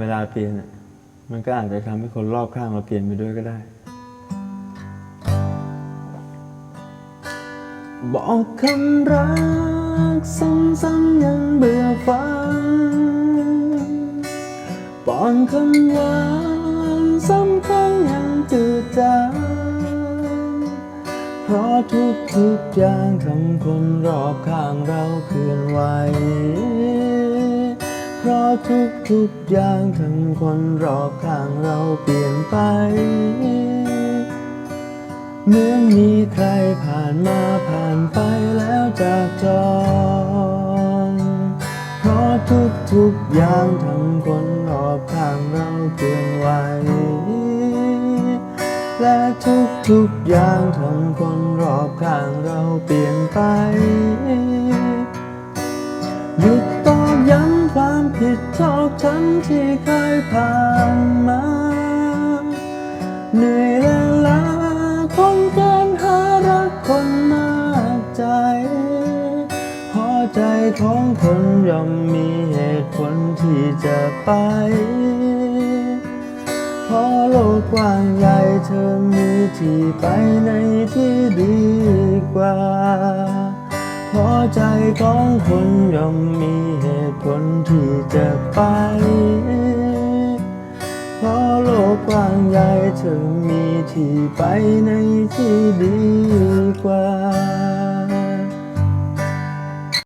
เวลาเปลี่ยนมันก็อาจจะทำให้คนรอบข้างเราเปลี่ยนไปด้วยก็ได้ บอกคำรักซ้ำๆยังเบื่อฟังปอนคำหวานซ้ำครั้งยังจืดจางเพราะทุกทุกๆอย่างทำคนรอบข้างเราเคลื่อนไหว เพราะทุกทุกๆอย่างทำคนรอบข้างเราเปลี่ยนไป เหมือนมีใครผ่านมาผ่านไปแล้วจากจรเพราะทุกทุกๆอย่างทำคนรอบข้างเราเปลี่ยนไวและทุกทุกๆอย่างทำคนรอบข้างเราเปลี่ยนไปหยุดตอกย้ำ ความผิดชอบฉันที่เคยผ่านมา เหนื่อยและล้าคงเกินหารักคนมากใจ พอใจของคนย่อมมีเหตุผลที่จะไป พอโลกกว้างใหญ่เธอมีที่ไปในที่ดีกว่า ใจของคนย่อมมีเหตุผลที่จะไป เพราะโลกกว้างใหญ่เธอมีที่ไปในที่ดีกว่า